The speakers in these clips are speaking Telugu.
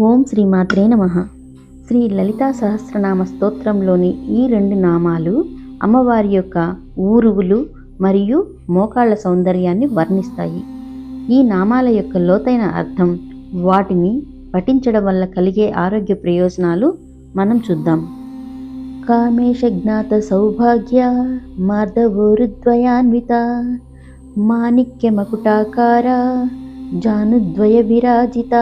ఓం శ్రీమాత్రే నమ. శ్రీ లలితా సహస్రనామ స్తోత్రంలోని ఈ రెండు నామాలు అమ్మవారి యొక్క ఊరువులు మరియు మోకాళ్ళ సౌందర్యాన్ని వర్ణిస్తాయి. ఈ నామాల యొక్క లోతైన అర్థం వాటిని పఠించడం వల్ల కలిగే ఆరోగ్య ప్రయోజనాలు మనం చూద్దాం. కామేశ జ్ఞాత సౌభాగ్య మార్దవోరుద్వయాన్విత మాణిక్య మకుటాకార జానుద్వయ విరాజిత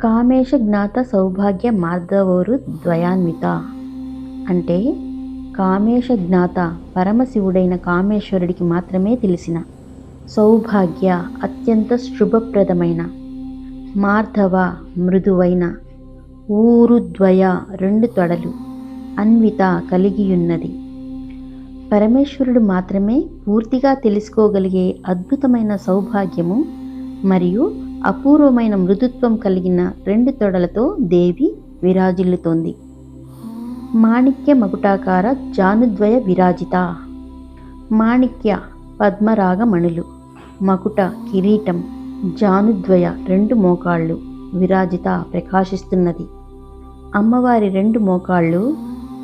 కామేశ జ్ఞాత సౌభాగ్య మార్ధవోరు ద్వయాన్విత. అంటే కామేశ జ్ఞాత పరమశివుడైన కామేశ్వరుడికి మాత్రమే తెలిసిన. సౌభాగ్య అత్యంత శుభప్రదమైన. మార్ధవ మృదువైన. ఊరుద్వయ రెండు తొడలు అన్విత కలిగియున్నది. పరమేశ్వరుడు మాత్రమే పూర్తిగా తెలుసుకోగలిగే అద్భుతమైన సౌభాగ్యము మరియు అపూర్వమైన మృదుత్వం కలిగిన రెండు తొడలతో దేవి విరాజిల్లుతోంది. మాణిక్య మకుటాకార జానుద్వయ విరాజిత. మాణిక్య పద్మరాగ మణులు. మకుట కిరీటం జానుద్వయ రెండు మోకాళ్ళు విరాజిత ప్రకాశిస్తున్నది. అమ్మవారి రెండు మోకాళ్ళు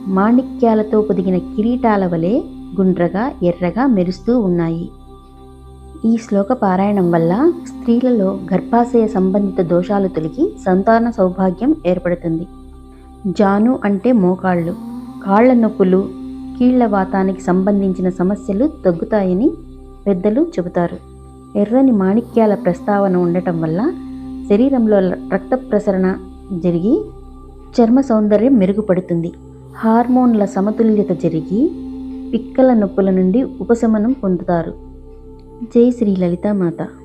మాణిక్యాలతో పొదిగిన కిరీటాల వలె గుండ్రగా ఎర్రగా మెరుస్తూ ఉన్నాయి. ఈ శ్లోక పారాయణం వల్ల స్త్రీలలో గర్భాశయ సంబంధిత దోషాలు తొలగి సంతాన సౌభాగ్యం ఏర్పడుతుంది. జాను అంటే మోకాళ్ళు. కాళ్ళ నొప్పులు కీళ్ళ వాతానికి సంబంధించిన సమస్యలు తగ్గుతాయని పెద్దలు చెబుతారు. ఎర్రని మాణిక్యాల ప్రస్తావన ఉండటం వల్ల శరీరంలో రక్త ప్రసరణ జరిగి చర్మ సౌందర్యం మెరుగుపడుతుంది. హార్మోన్ల సమతుల్యత జరిగి పిక్కల నొప్పుల నుండి ఉపశమనం పొందుతారు. జై శ్రీ లలితామాత